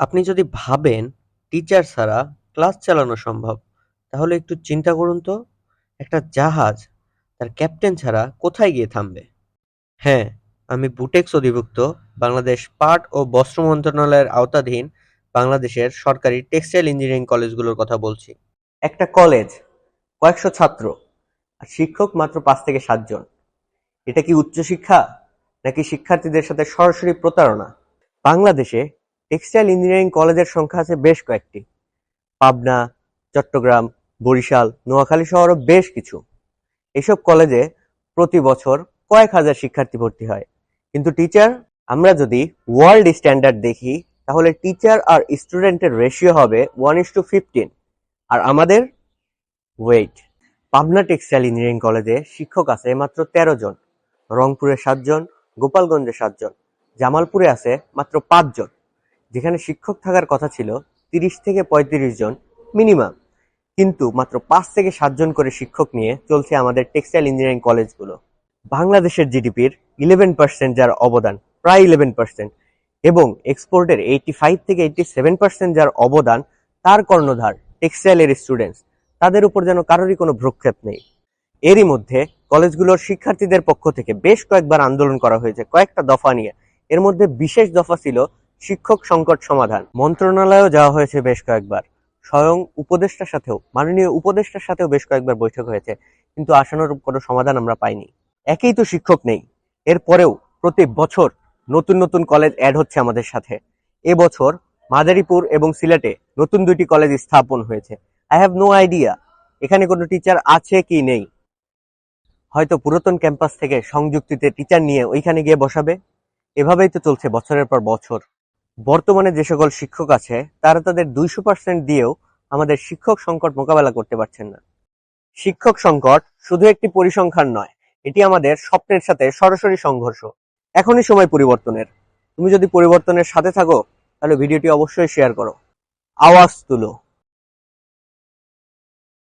আপনি যদি ভাবেন টিচার ছাড়া ক্লাস চালানো সম্ভব, তাহলে একটু চিন্তা করুন তো। একটা জাহাজ তার ক্যাপ্টেন ছাড়া কোথায় গিয়ে থামবে? হ্যাঁ আমি বুটেক্স অধিভুক্ত, বাংলাদেশ পাট ও বস্ত্র মন্ত্রণালয়ের আওতাধীন বাংলাদেশের সরকারি টেক্সটাইল ইঞ্জিনিয়ারিং কলেজগুলোর কথা বলছি। একটা কলেজ কয়েকশো ছাত্র, আর শিক্ষক মাত্র পাঁচ থেকে সাতজন এটা কি উচ্চশিক্ষা, নাকি শিক্ষার্থীদের সাথে সরাসরি প্রতারণা? বাংলাদেশে টেক্সটাইল ইঞ্জিনিয়ারিং কলেজের সংখ্যা আছে বেশ কয়েকটি। পাবনা, চট্টগ্রাম, বরিশাল, নোয়াখালী শহরও বেশ কিছু। এসব কলেজে প্রতি বছর কয়েক হাজার শিক্ষার্থী ভর্তি হয়। কিন্তু টিচার আমরা যদি ওয়ার্ল্ড স্ট্যান্ডার্ড দেখি, তাহলে টিচার আর স্টুডেন্টের রেশিও হবে ওয়ান ইস টু ফিফটিন আর আমাদের ওয়েট পাবনা টেক্সটাইল ইঞ্জিনিয়ারিং কলেজে শিক্ষক আছে মাত্র তেরো জন। রংপুরে সাতজন গোপালগঞ্জে সাতজন জামালপুরে আছে মাত্র পাঁচজন যেখানে শিক্ষক থাকার কথা ছিল তিরিশ থেকে পঁয়ত্রিশ জন মিনিমাম। কিন্তু মাত্র পাঁচ থেকে সাতজন করে শিক্ষক নিয়ে চলছে আমাদের টেক্সটাইল ইঞ্জিনিয়ারিং কলেজগুলো। বাংলাদেশের জিডিপির ইলেভেন পার্সেন্ট যার অবদান, প্রায় ইলেভেন পার্সেন্ট এবং এক্সপোর্টের এইটি ফাইভ থেকে এইটি সেভেন পার্সেন্ট যার অবদান, তার কর্ণধার টেক্সটাইলের স্টুডেন্টস তাদের উপর যেন কারোরই কোনো ভ্রুক্ষেপ নেই। এরই মধ্যে কলেজগুলোর শিক্ষার্থীদের পক্ষ থেকে বেশ কয়েকবার আন্দোলন করা হয়েছে, কয়েকটা দফা নিয়ে। এর মধ্যে বিশেষ দফা ছিল শিক্ষক সংকট সমাধান। মন্ত্রণালয়েও যাওয়া হয়েছে বেশ কয়েকবার। স্বয়ং উপদেষ্টার সাথেও, মাননীয় উপদেষ্টার সাথেও বেশ কয়েকবার বৈঠক হয়েছে, কিন্তু আশানুরূপ কোনো সমাধান আমরা পাইনি। একেই তো শিক্ষক নেই। এরপরেও প্রতি বছর নতুন নতুন কলেজ অ্যাড হচ্ছে আমাদের সাথে। এবছর মাদারীপুর এবং সিলেটে নতুন দুইটি কলেজ স্থাপন হয়েছে। আই হ্যাভ নো আইডিয়া এখানে কোনো টিচার আছে কি নেই। হয়তো পুরাতন ক্যাম্পাস থেকে সংযুক্তিতে টিচার নিয়ে ওইখানে গিয়ে বসাবে। এভাবেই তো চলছে বছরের পর বছর। বর্তমানে যে সকল শিক্ষক আছে, তারা তাদের দুইশো পার্সেন্ট দিয়েও আমাদের শিক্ষক সংকট মোকাবেলা করতে পারছেন না। শিক্ষক সংকট শুধু একটি পরিসংখ্যান নয়, এটি আমাদের স্বপ্নের সাথে সরাসরি সংঘর্ষ। এখনই সময় পরিবর্তনের। তুমি যদি পরিবর্তনের সাথে থাকো, তাহলে ভিডিওটি অবশ্যই শেয়ার করো। আওয়াজ তুলো।